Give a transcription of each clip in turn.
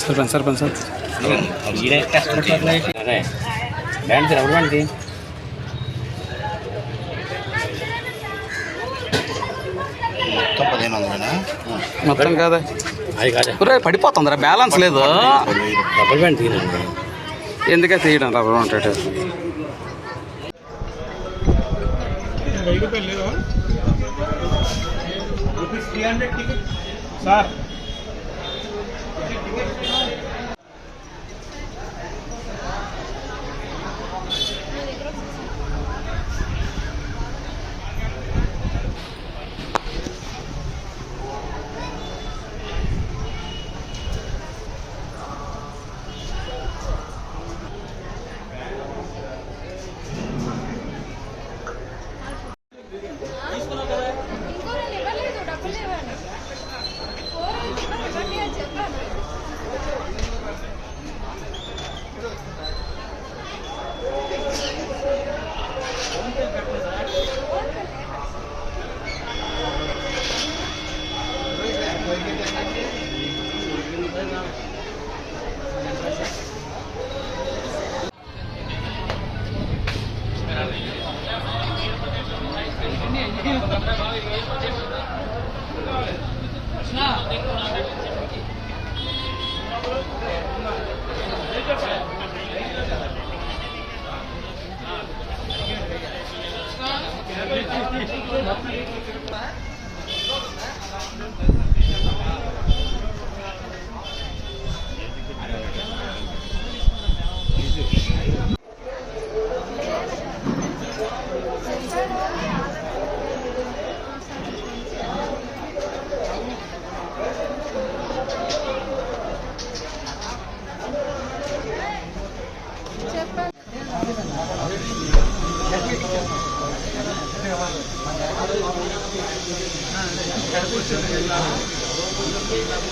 Sarpanch sarpanch sir band sir ఎవరు బ్యాండ్ది? మొత్తం కాదా. అది కాదే. ఒరే పడిపోతుందిరా బ్యాలెన్స్ లేదు. డబుల్ బ్యాండ్ తీయండి ఎందుకే తీయడం రబ్బర్ ఉంటాడు ఇంకోరండి చెప్పాను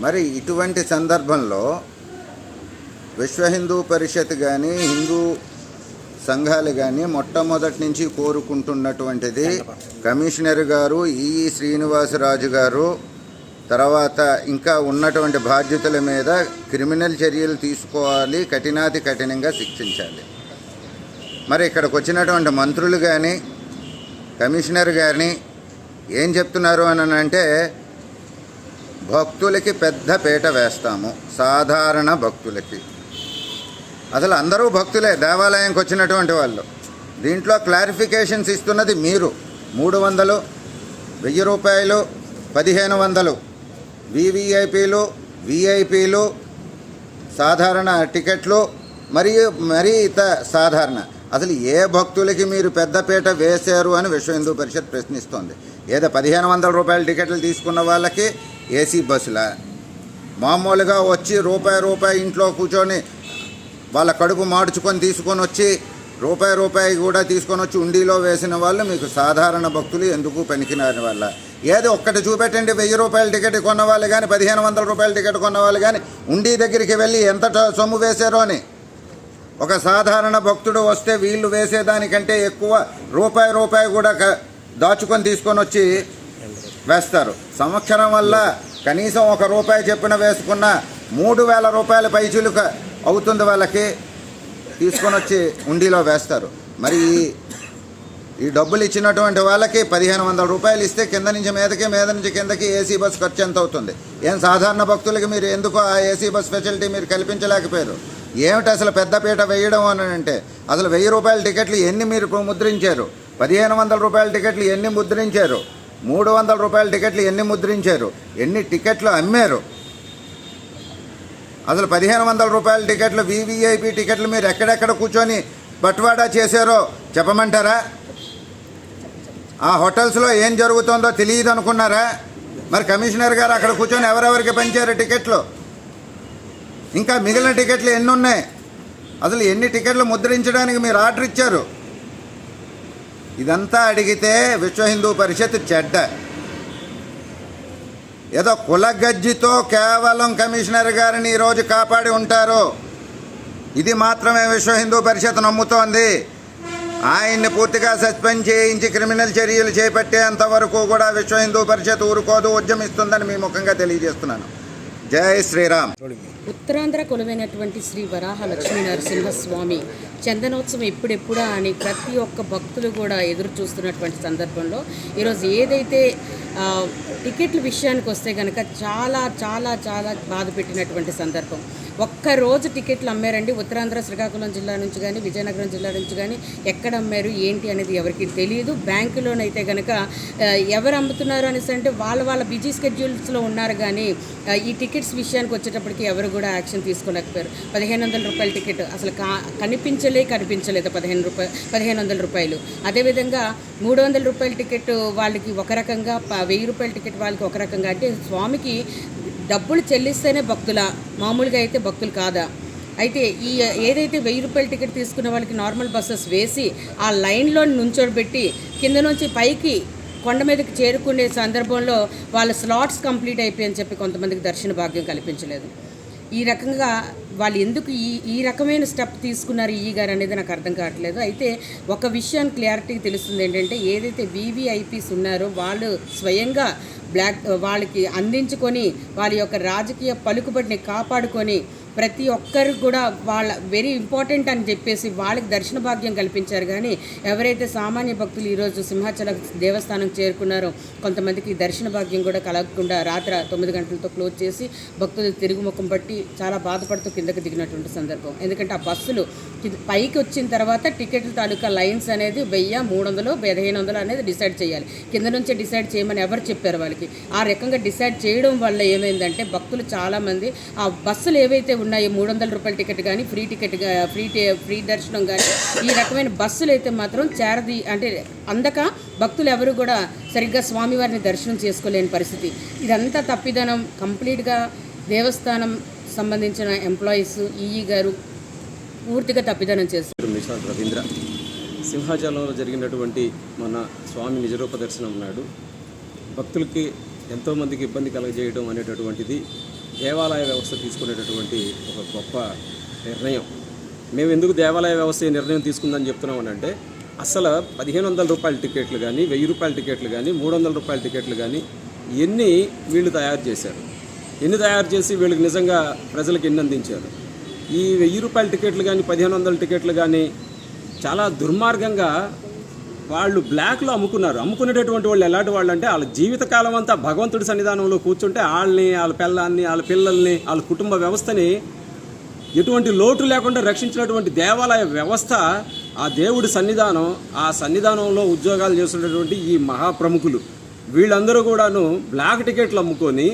మరి ఇటువంటి సందర్భంలో విశ్వ హిందూ పరిషత్ కానీ హిందూ సంఘాలు కానీ మొట్టమొదటి నుంచి కోరుకుంటున్నటువంటిది కమిషనర్ గారు ఈఈ శ్రీనివాసరాజు గారు తర్వాత ఇంకా ఉన్నటువంటి బాధ్యతల మీద క్రిమినల్ చర్యలు తీసుకోవాలి కఠినాతి కఠినంగా శిక్షించాలి. మరి ఇక్కడికి వచ్చినటువంటి మంత్రులు కానీ కమిషనర్ గారిని ఏం చెప్తున్నారు అని అంటే భక్తులకి పెద్ద పీట వేస్తాము సాధారణ భక్తులకి. అసలు అందరూ భక్తులే దేవాలయంకి వచ్చినటువంటి వాళ్ళు. దీంట్లో క్లారిఫికేషన్స్ ఇస్తున్నది మీరు. మూడు వందలు వెయ్యి రూపాయలు పదిహేను వందలు. వివిఐపీలు విఐపీలు సాధారణ టికెట్లు మరియు మరీ ఇత సాధారణ. అసలు ఏ భక్తులకి మీరు పెద్దపీట వేశారు అని విశ్వ హిందూ పరిషత్ ప్రశ్నిస్తోంది. ఏదో పదిహేను వందల రూపాయల టికెట్లు తీసుకున్న వాళ్ళకి ఏసీ బస్సుల? మామూలుగా వచ్చి రూపాయి రూపాయి ఇంట్లో కూర్చొని వాళ్ళ కడుపు మార్చుకొని తీసుకొని వచ్చి రూపాయి రూపాయి కూడా తీసుకొని వచ్చి ఉండీలో వేసిన వాళ్ళు మీకు సాధారణ భక్తులు ఎందుకు పనికిరాని వాళ్ళ? ఏదో ఒక్కటి చూపెట్టండి వెయ్యి రూపాయల టికెట్ కొన్న వాళ్ళు కానీ పదిహేను వందల రూపాయల టికెట్ కొన్న వాళ్ళు కానీ ఉండి దగ్గరికి వెళ్ళి ఎంత సొమ్ము వేశారో అని. ఒక సాధారణ భక్తుడు వస్తే వీళ్ళు వేసేదానికంటే ఎక్కువ రూపాయి రూపాయి కూడా దాచుకొని తీసుకొని వచ్చి వేస్తారు. సంవత్సరం వల్ల కనీసం ఒక రూపాయి చెప్పిన వేసుకున్న మూడు వేల రూపాయల పైచులు అవుతుంది వాళ్ళకి తీసుకొని వచ్చి ఉండిలో వేస్తారు. మరి ఈ- డబ్బులు ఇచ్చినటువంటి వాళ్ళకి పదిహేను వందల రూపాయలు ఇస్తే కింద నుంచి మీదకి మీద నుంచి కిందకి ఏసీ బస్ ఖర్చు ఎంత అవుతుంది? ఏం సాధారణ భక్తులకి మీరు ఎందుకు ఆ ఏసీ బస్ ఫెసిలిటీ మీరు కల్పించలేకపోయారు? ఏమిటి అసలు పెద్దపీట వేయడం అని అంటే అసలు వెయ్యి రూపాయల టికెట్లు ఎన్ని మీరు ఇప్పుడు ముద్రించారు? పదిహేను వందల రూపాయల టికెట్లు ఎన్ని ముద్రించారు? మూడు వందల రూపాయల టికెట్లు ఎన్ని ముద్రించారు? ఎన్ని టికెట్లు అమ్మారు? అసలు పదిహేను వందల రూపాయల టికెట్లు వివిఐపి టికెట్లు మీరు ఎక్కడెక్కడ కూర్చొని బట్వాడా చేశారో చెప్పమంటారా? ఆ హోటల్స్లో ఏం జరుగుతుందో తెలియదు అనుకున్నారా? మరి కమిషనర్ గారు అక్కడ కూర్చొని ఎవరెవరికి పంచారు టికెట్లు? ఇంకా మిగిలిన టికెట్లు ఎన్ని ఉన్నాయి అసలు ఎన్ని టికెట్లు ముద్రించడానికి మీరు ఆర్డర్ ఇచ్చారు? ఇదంతా అడిగితే విశ్వ హిందూ పరిషత్ చెడ్డ. ఏదో కులగజ్జితో కేవలం కమిషనర్ గారిని ఈరోజు కాపాడి ఉంటారు. ఇది మాత్రమే విశ్వ హిందూ పరిషత్ నమ్ముతోంది. ఆయన్ని పూర్తిగా సస్పెండ్ చేయించి క్రిమినల్ చర్యలు చేపట్టేంత వరకు కూడా విశ్వ హిందూ పరిషత్ ఊరుకోదు ఉద్యమిస్తుందని మీ ముఖంగా తెలియజేస్తున్నాను. జై శ్రీరామ్. ఉత్తరాంధ్ర కొలువైనటువంటి శ్రీ వరాహ లక్ష్మీ నరసింహస్వామి చందనోత్సవం ఎప్పుడెప్పుడా అని ప్రతి ఒక్క భక్తులు కూడా ఎదురు చూస్తున్నటువంటి సందర్భంలో ఈరోజు ఏదైతే టికెట్ల విషయానికి వస్తే కనుక చాలా చాలా చాలా బాధ పెట్టినటువంటి సందర్భం. ఒక్క రోజు టికెట్లు అమ్మారండి. ఉత్తరాంధ్ర శ్రీకాకుళం జిల్లా నుంచి కానీ విజయనగరం జిల్లా నుంచి కానీ ఎక్కడ అమ్మారు ఏంటి అనేది ఎవరికి తెలియదు బ్యాంకులోనైతే కనుక ఎవరు అమ్ముతున్నారు అనేసి అంటే వాళ్ళ వాళ్ళ బిజీ స్కెడ్యూల్స్లో ఉన్నారు కానీ ఈ టికెట్స్ విషయానికి వచ్చేటప్పటికి ఎవరు కూడా యాక్షన్ తీసుకోలేకపోయారు. పదిహేను వందల రూపాయల టికెట్ అసలు కా కనిపించలే కనిపించలేదు పదిహేను రూపాయలు పదిహేను వందల రూపాయలు. అదేవిధంగా మూడు వందల రూపాయల టికెట్ వాళ్ళకి ఒక రకంగా వెయ్యి రూపాయల టికెట్ వాళ్ళకి ఒక రకంగా. అంటే స్వామికి డబ్బులు చెల్లిస్తేనే భక్తుల మామూలుగా అయితే భక్తులు కాదా? అయితే ఈ ఏదైతే వెయ్యి రూపాయల టికెట్ తీసుకున్న వాళ్ళకి నార్మల్ బస్సెస్ వేసి ఆ లైన్లో నుంచోబెట్టి కింద నుంచి పైకి కొండ మీదకి చేరుకునే సందర్భంలో వాళ్ళ స్లాట్స్ కంప్లీట్ అయిపోయని చెప్పి కొంతమందికి దర్శన భాగ్యం కల్పించలేదు. ఈ రకంగా వాళ్ళు ఎందుకు ఈ ఈ రకమైన స్టెప్ తీసుకున్నారు ఈ గారు అనేది నాకు అర్థం కావట్లేదు. అయితే ఒక విషయాన్ని క్లారిటీగా తెలుస్తుంది ఏంటంటే ఏదైతే వీవీఐపీస్ ఉన్నారో వాళ్ళు స్వయంగా బ్లాక్ వాళ్ళకి అందించుకొని వాళ్ళ యొక్క రాజకీయ పలుకుబడిని కాపాడుకొని ప్రతి ఒక్కరు కూడా వాళ్ళ వెరీ ఇంపార్టెంట్ అని చెప్పేసి వాళ్ళకి దర్శన భాగ్యం కల్పించారు. కానీ ఎవరైతే సామాన్య భక్తులు ఈరోజు సింహాచల దేవస్థానం చేరుకున్నారో కొంతమందికి దర్శన భాగ్యం కూడా కలగకుండా రాత్రి తొమ్మిది గంటలతో క్లోజ్ చేసి భక్తులు తిరుగుముఖం పట్టి చాలా బాధపడుతూ కిందకు దిగినటువంటి సందర్భం. ఎందుకంటే ఆ బస్సులు పైకి వచ్చిన తర్వాత టికెట్ల తాలూకా లైన్స్ అనేది వెయ్యి మూడు వందలు పదిహేను వందలు అనేది డిసైడ్ చేయాలి. కింద నుంచే డిసైడ్ చేయమని ఎవరు చెప్పారు వాళ్ళకి? ఆ రకంగా డిసైడ్ చేయడం వల్ల ఏమైందంటే భక్తులు చాలామంది ఆ బస్సులు ఏవైతే ఉన్నాయి. మూడు వందల రూపాయల టికెట్ కానీ ఫ్రీ టికెట్ ఫ్రీ ఫ్రీ దర్శనం కానీ ఈ రకమైన బస్సులు అయితే మాత్రం చేరది అంటే అందక భక్తులు ఎవరు కూడా సరిగ్గా స్వామివారిని దర్శనం చేసుకోలేని పరిస్థితి. ఇదంతా తప్పిదనం. కంప్లీట్గా దేవస్థానం సంబంధించిన ఎంప్లాయీస్ ఈఈ గారు పూర్తిగా తప్పిదనం చేస్తారు పేరు రవీంద్ర సింహాచలంలో జరిగినటువంటి మన స్వామి నిజరూప దర్శనం నాడు భక్తులకి ఎంతోమందికి ఇబ్బంది కలగజేయడం అనేటటువంటిది దేవాలయ వ్యవస్థ తీసుకునేటటువంటి ఒక గొప్ప నిర్ణయం. మేము ఎందుకు దేవాలయ వ్యవస్థ ఈ నిర్ణయం తీసుకుందని చెప్తున్నాం అంటే అసలు పదిహేను వందల రూపాయల టికెట్లు కానీ వెయ్యి రూపాయల టికెట్లు కానీ మూడు వందల రూపాయల టికెట్లు కానీ ఎన్ని వీళ్ళు తయారు చేశారు? ఎన్ని తయారు చేసి వీళ్ళకి నిజంగా ప్రజలకు ఎన్ని అందించారు? ఈ వెయ్యి రూపాయల టికెట్లు కానీ పదిహేను వందల టికెట్లు కానీ చాలా దుర్మార్గంగా వాళ్ళు బ్లాక్లో అమ్ముకున్నారు. అమ్ముకునేటటువంటి వాళ్ళు ఎలాంటి వాళ్ళు అంటే వాళ్ళ జీవితకాలం అంతా భగవంతుడి సన్నిధానంలో కూర్చుంటే వాళ్ళని వాళ్ళ పిల్లల్ని వాళ్ళ పిల్లల్ని వాళ్ళ కుటుంబ వ్యవస్థని ఎటువంటి లోటు లేకుండా రక్షించినటువంటి దేవాలయ వ్యవస్థ ఆ దేవుడి సన్నిధానం ఆ సన్నిధానంలో ఉద్యోగాలు చేస్తున్నటువంటి ఈ మహాప్రముఖులు. వీళ్ళందరూ కూడాను బ్లాక్ టికెట్లు అమ్ముకొని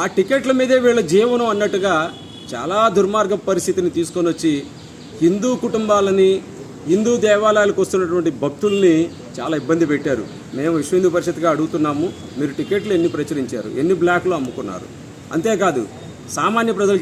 ఆ టికెట్ల మీదే వీళ్ళ జీవనం అన్నట్టుగా చాలా దుర్మార్గ పరిస్థితిని తీసుకొని వచ్చి హిందూ కుటుంబాలని హిందూ దేవాలయాలకు వస్తున్నటువంటి భక్తుల్ని చాలా ఇబ్బంది పెట్టారు. మేము విశ్వ హిందూ పరిషత్గా అడుగుతున్నాము మీరు టికెట్లు ఎన్ని ప్రచురించారు ఎన్ని బ్లాక్లు అమ్ముకున్నారు. అంతేకాదు సామాన్య ప్రజలకి